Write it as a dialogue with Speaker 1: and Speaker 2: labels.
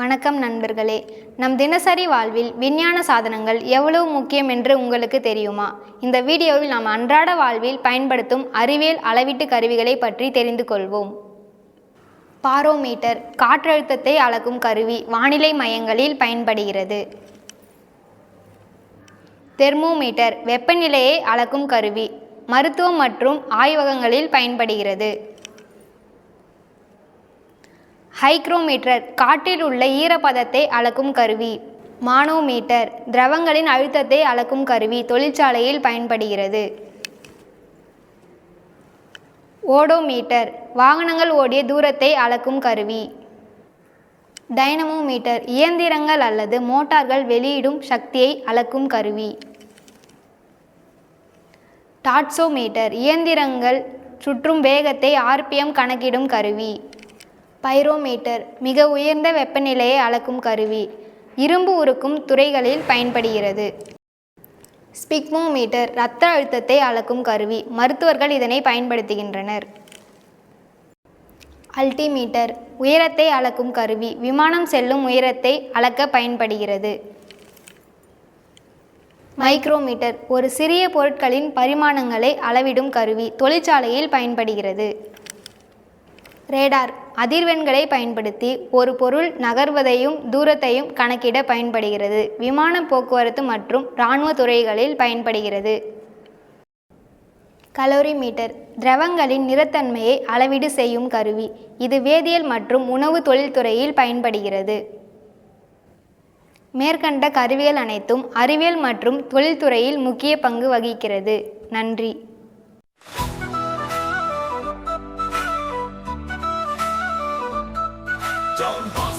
Speaker 1: வணக்கம் நண்பர்களே. நம் தினசரி வாழ்வில் விஞ்ஞான சாதனங்கள் எவ்வளவு முக்கியம் என்று உங்களுக்கு தெரியுமா? இந்த வீடியோவில் நாம் அன்றாட வாழ்வில் பயன்படுத்தும் அறிவியல் அளவீட்டு கருவிகளை பற்றி தெரிந்து கொள்வோம். பாரோமீட்டர் காற்றழுத்தத்தை அளக்கும் கருவி வானிலை மையங்களில் பயன்படுகிறது. தெர்மோமீட்டர் வெப்பநிலையை அளக்கும் கருவி மருத்துவம் மற்றும் ஆய்வகங்களில் பயன்படுகிறது. ஹைக்ரோமீட்டர் காற்றில் உள்ள ஈரப்பதத்தை அளக்கும் கருவி. மானோமீட்டர் திரவங்களின் அழுத்தத்தை அளக்கும் கருவி தொழிற்சாலையில் பயன்படுகிறது. ஓடோமீட்டர் வாகனங்கள் ஓடிய தூரத்தை அளக்கும் கருவி. டைனமோமீட்டர் இயந்திரங்கள் அல்லது மோட்டார்கள் வெளியிடும் சக்தியை அளக்கும் கருவி. டாட்சோமீட்டர் இயந்திரங்கள் சுற்றும் வேகத்தை ஆர்பிஎம் கணக்கிடும் கருவி. பைரோமீட்டர் மிக உயர்ந்த வெப்பநிலையை அளக்கும் கருவி. இரும்பு உருக்கும் துறைகளில் பயன்படுகிறது. ஸ்பிக்மோமீட்டர் இரத்த அழுத்தத்தை அளக்கும் கருவி. மருத்துவர்கள் இதனை பயன்படுத்துகின்றனர். அல்டிமீட்டர் உயரத்தை அளக்கும் கருவி. விமானம் செல்லும் உயரத்தை அளக்க பயன்படுகிறது. மைக்ரோமீட்டர் ஒரு சிறிய பொருட்களின் பரிமாணங்களை அளவிடும் கருவி. தொழிற்சாலையில் பயன்படுகிறது. ரேடார் அதிர்வெண்களை பயன்படுத்தி ஒரு பொருள் நகர்வதையும் தூரத்தையும் கணக்கிட பயன்படுகிறது. விமான போக்குவரத்து மற்றும் இராணுவ துறைகளில் பயன்படுகிறது. கலோரிமீட்டர் திரவங்களின் நிறத்தன்மையை அளவீடு செய்யும் கருவி. இது வேதியியல் மற்றும் உணவு தொழில்துறையில் பயன்படுகிறது. மேற்கண்ட கருவிகள் அனைத்தும் அறிவியல் மற்றும் தொழில்துறையில் முக்கிய பங்கு வகிக்கிறது. நன்றி.
Speaker 2: Don't bother.